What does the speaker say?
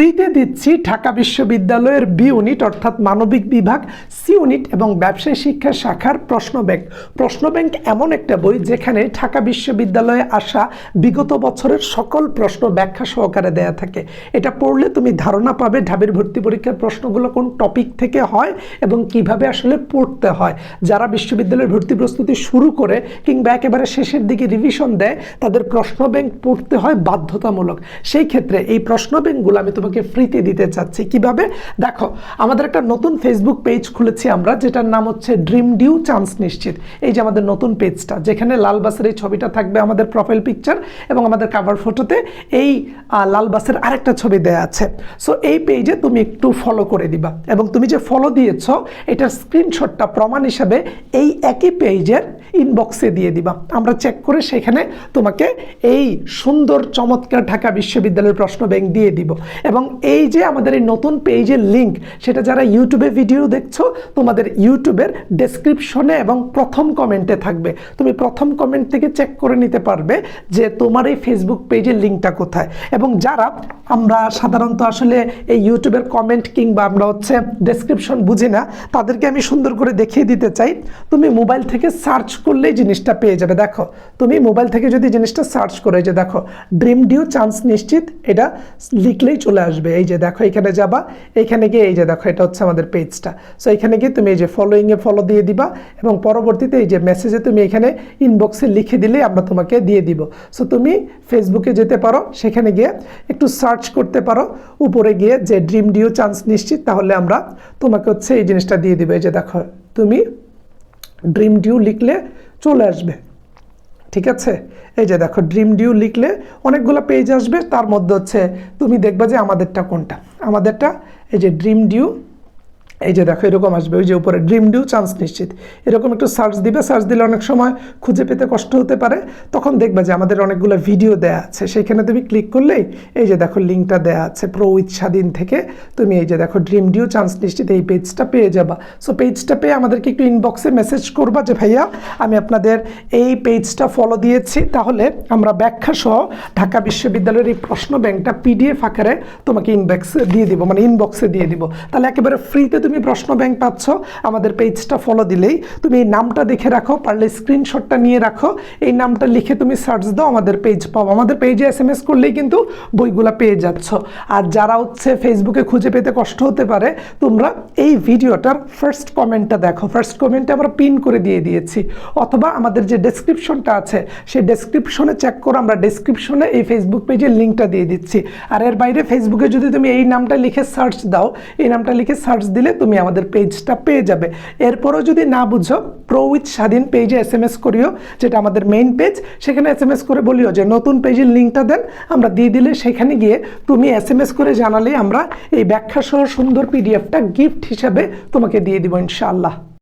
ফ্রিতে দিচ্ছি ঢাকা বিশ্ববিদ্যালয়ের বি ইউনিট অর্থাৎ মানবিক বিভাগ সি ইউনিট এবং ব্যবসায় শিক্ষা শাখার প্রশ্ন ব্যাংক। প্রশ্ন ব্যাংক এমন একটা বই যেখানে ঢাকা বিশ্ববিদ্যালয়ে আসা বিগত বছরের সকল প্রশ্ন ব্যাখ্যা সহকারে দেয়া থাকে। এটা পড়লে তুমি ধারণা পাবে ঢাবির ভর্তি পরীক্ষার প্রশ্নগুলো কোন টপিক থেকে হয় এবং কীভাবে আসলে পড়তে হয়। যারা বিশ্ববিদ্যালয়ের ভর্তি প্রস্তুতি শুরু করে কিংবা একেবারে শেষের দিকে রিভিশন দেয়, তাদের প্রশ্ন ব্যাংক পড়তে হয় বাধ্যতামূলক। সেই ক্ষেত্রে এই প্রশ্ন ব্যাংকগুলো আমি তোমাকে ফ্রিতে দিতে চাচ্ছি। কীভাবে? দেখো, আমাদের একটা নতুন ফেসবুক পেজ খুলেছি। আমরা, যেটার নাম হচ্ছে ড্রিম ডিউ চান্স নিশ্চিত এই যে আমাদের নতুন পেজটা যেখানে লাল বাসের এই ছবিটা থাকবে আমাদের প্রোফাইল পিকচার এবং আমাদের কাভার ফটোতে এই লাল বাসের আরেকটা ছবি দেয়া আছে। সো এই পেজে তুমি একটু ফলো করে দিবা এবং তুমি যে ফলো দিয়েছ, এটার স্ক্রিনশটটা প্রমাণ হিসাবে এই একই পেজের ইনবক্সে দিয়ে দিবা। আমরা চেক করে সেখানে তোমাকে এই সুন্দর, চমৎকার ঢাকা বিশ্ববিদ্যালয়ের প্রশ্ন ব্যাংক দিয়ে দিব। এবং এই যে আমাদের এই নতুন পেজের লিঙ্ক সেটা যারা ইউটিউবে ভিডিও দেখছ তোমাদের ইউটিউবের ডেসক্রিপশনে এবং প্রথম কমেন্টে থাকবে। তুমি প্রথম কমেন্ট থেকে চেক করে নিতে পারবে যে তোমার এই ফেসবুক পেজের লিঙ্কটা কোথায়। এবং যারা আমরা সাধারণত আসলে এই ইউটিউবের কমেন্ট কিংবা আমরা হচ্ছে ডেসক্রিপশন বুঝি না, তাদেরকে আমি সুন্দর করে দেখিয়ে দিতে চাই। তুমি মোবাইল থেকে সার্চ করলেই জিনিসটা পেয়ে যাবে। দেখো, তুমি মোবাইল থেকে যদি জিনিসটা সার্চ করে যে দেখো ড্রিম ডিউ চান্স নিশ্চিত, এটা লিখলেই চলে আসবে। এই যে দেখো, এখানে যাবা এইখানে গিয়ে এই যে দেখো, এটা হচ্ছে আমাদের পেজটা সো এখানে গিয়ে তুমি এই যে ফলোইংয়ে ফলো দিয়ে দিবা এবং পরবর্তীতে এই যে মেসেজে তুমি এখানে ইনবক্সে লিখে দিলেই আমরা তোমাকে দিয়ে দিব। সো তুমি ফেসবুকে যেতে পারো, সেখানে গিয়ে একটু সার্চ করতে পারো। উপরে গিয়ে যে ড্রিম ডিউ চান্স নিশ্চিত, তাহলে আমরা তোমাকে হচ্ছে এই জিনিসটা দিয়ে দিব। এই যে দেখো, তুমি ড্রিম ডিউ লিখলে চলে আসবে। ঠিক আছে? এই যে দেখো ড্রিম ডিউ লিখলে অনেকগুলো পেজ আসবে। তার মধ্যে হচ্ছে তুমি দেখবা যে আমাদেরটা কোনটা? আমাদেরটা এই যে ড্রিম ডিউ এই যে দেখো, এরকম আসবে। ওই যে উপরে ড্রিম ডিউ চান্স নিশ্চিত। এরকম একটু সার্চ দিবে সার্চ দিলে অনেক সময় খুঁজে পেতে কষ্ট হতে পারে। তখন দেখবা যে আমাদের অনেকগুলো ভিডিও দেয়া আছে। সেখানে তুমি ক্লিক করলেই এই যে দেখো লিঙ্কটা দেয়া আছে প্রো স্বাধীন থেকে। তুমি এই যে দেখো ড্রিম ডিউ চান্স নিশ্চিত এই পেজটা পেয়ে যাবা। সো পেজটা পেয়ে আমাদেরকে একটু ইনবক্সে মেসেজ করবা যে, ভাইয়া, আমি আপনাদের এই পেজটা ফলো দিয়েছি। তাহলে আমরা ব্যাখ্যা সহ ঢাকা বিশ্ববিদ্যালয়ের এই প্রশ্ন ব্যাংকটা পিডিএফ আকারে তোমাকে ইনবক্সে দিয়ে দিব। মানে ইনবক্সে দিয়ে দিব। তাহলে একেবারে ফ্রিতে তুমি প্রশ্ন ব্যাংক পাচ্ছ, আমাদের পেজটা ফলো দিলেই। তুমি এই নামটা দেখে রাখো, পারলে স্ক্রিনশটটা নিয়ে রাখো। এই নামটা লিখে তুমি সার্চ দাও, আমাদের পেজ পাও আমাদের পেজে এস এম এস করলেই কিন্তু বইগুলা পেয়ে যাচ্ছ। আর যারা হচ্ছে ফেসবুকে খুঁজে পেতে কষ্ট হতে পারে, তোমরা এই ভিডিওটার ফার্স্ট কমেন্টটা দেখো। ফার্স্ট কমেন্টে আমরা পিন করে দিয়ে দিয়েছি। অথবা আমাদের যে ডেসক্রিপশনটা আছে, সেই ডেসক্রিপশনে চেক করো আমরা ডেসক্রিপশনে এই ফেসবুক পেজের লিঙ্কটা দিয়ে দিচ্ছি। আর এর বাইরে ফেসবুকে যদি তুমি এই নামটা লিখে সার্চ দাও, এই নামটা লিখে সার্চ দিলে তুমি আমাদের পেজটা পেয়ে যাবে। এরপরও যদি না বুঝো প্রো উইথ স্বাধীন পেজে এস এম এস করিও, যেটা আমাদের মেইন পেজ সেখানে এস এম এস করে বলিও যে, নতুন পেজের লিঙ্কটা দেন, আমরা দিয়ে দিলে সেখানে গিয়ে তুমি এস এম এস করে জানালে আমরা এই ব্যাখ্যা সহ সুন্দর পিডিএফটা গিফট হিসাবে তোমাকে দিয়ে দিব ইনশাআল্লাহ।